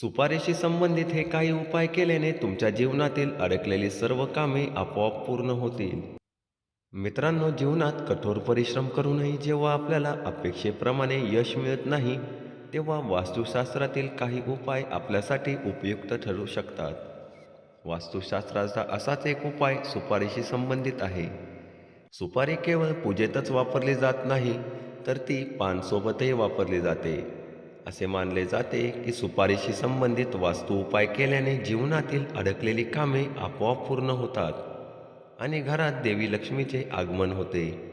सुपारीशी संबंधित हे काही उपाय केल्याने तुमच्या जीवनातील अडकलेली सर्व कामे आपोआप पूर्ण होतील. मित्रांनो जीवनात कठोर परिश्रम करूनही जेव्हा आपल्याला अपेक्षेप्रमाणे यश मिळत नाही तेव्हा वास्तुशास्त्रातील काही उपाय आपल्यासाठी उपयुक्त ठरू शकतात. वास्तुशास्त्राचा असाच एक उपाय सुपारीशी संबंधित आहे. सुपारी केवळ पूजेतच वापरली जात नाही तर ती पानसोबतही वापरली जाते. असे मानले जाते की सुपारीशी संबंधित वास्तू उपाय केल्याने जीवनातील अडकलेली कामे आपोआप पूर्ण होतात आणि घरात देवी लक्ष्मीचे आगमन होते.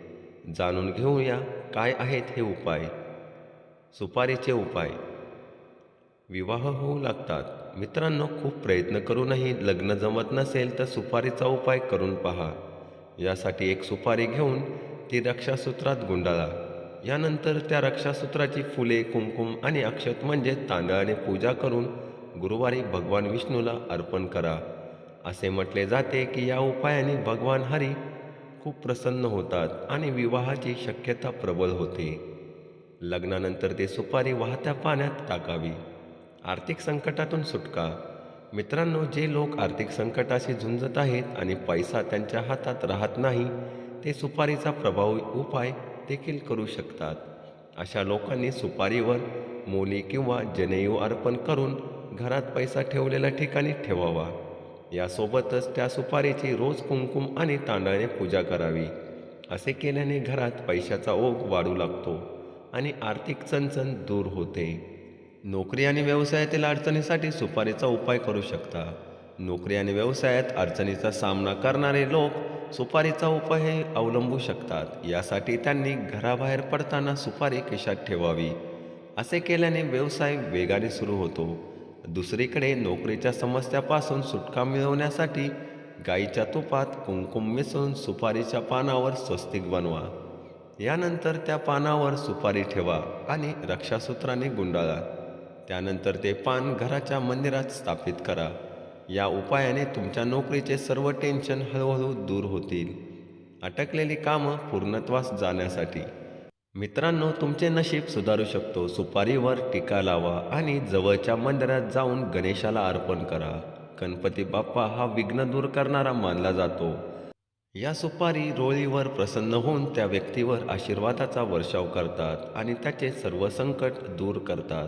जाणून घेऊया काय आहेत हे उपाय. सुपारीचे उपाय. विवाह होऊ लागतात. मित्रांनो खूप प्रयत्न करूनही लग्न जमत नसेल तर सुपारीचा उपाय करून पहा. यासाठी एक सुपारी घेऊन ती रक्षासूत्रात गुंडाळा. यानंतर त्या रक्षासूत्राची फुले कुंकुम आणि अक्षत म्हणजे तांदळाने पूजा करून गुरुवारी भगवान विष्णूला अर्पण करा. असे म्हटले जाते की या उपायाने भगवान हरी खूप प्रसन्न होतात आणि विवाहाची शक्यता प्रबल होते. लग्नानंतर ते सुपारी वाहत्या पाण्यात टाकावी. आर्थिक संकटातून सुटका. मित्रांनो जे लोक आर्थिक संकटाशी झुंजत आहेत आणि पैसा त्यांच्या हातात राहत नाही ते सुपारीचा प्रभावी उपाय देखील करू शकतात. अशा लोकांनी सुपारीवर मोली किंवा जनेयू अर्पण करून घरात पैसा ठेवलेल्या ठिकाणी ठेवावा. यासोबतच त्या सुपारीची रोज कुंकुम आणि तांदळाने पूजा करावी. असे केल्याने घरात पैशाचा ओघ वाढू लागतो आणि आर्थिक चणचण दूर होते. नोकरी आणि व्यवसायातील अडचणीसाठी सुपारीचा उपाय करू शकता. नोकरी आणि व्यवसायात अडचणीचा सामना करणारे लोक सुपारीचा उपाय हे अवलंबू शकतात. यासाठी त्यांनी घराबाहेर पडताना सुपारी खिशात ठेवावी. असे केल्याने व्यवसाय वेगाने सुरू होतो. दुसरीकडे नोकरीच्या समस्यापासून सुटका मिळवण्यासाठी गाईच्या तुपात कुंकुम मिसळून सुपारीच्या पानावर स्वस्तिक बनवा. यानंतर त्या पानावर सुपारी ठेवा आणि रक्षासूत्राने गुंडाळा. त्यानंतर ते पान घराच्या मंदिरात स्थापित करा. या उपायाने तुमच्या नोकरीचे सर्व टेन्शन हळूहळू दूर होतील. अटकलेली कामं पूर्णत्वास जाण्यासाठी. मित्रांनो तुमचे नशीब सुधारू शकतो. सुपारीवर टीका लावा आणि जवळच्या मंदिरात जाऊन गणेशाला अर्पण करा. गणपती बाप्पा हा विघ्न दूर करणारा मानला जातो. या सुपारी रोळीवर प्रसन्न होऊन त्या व्यक्तीवर आशीर्वादाचा वर्षाव करतात आणि त्याचे सर्व संकट दूर करतात.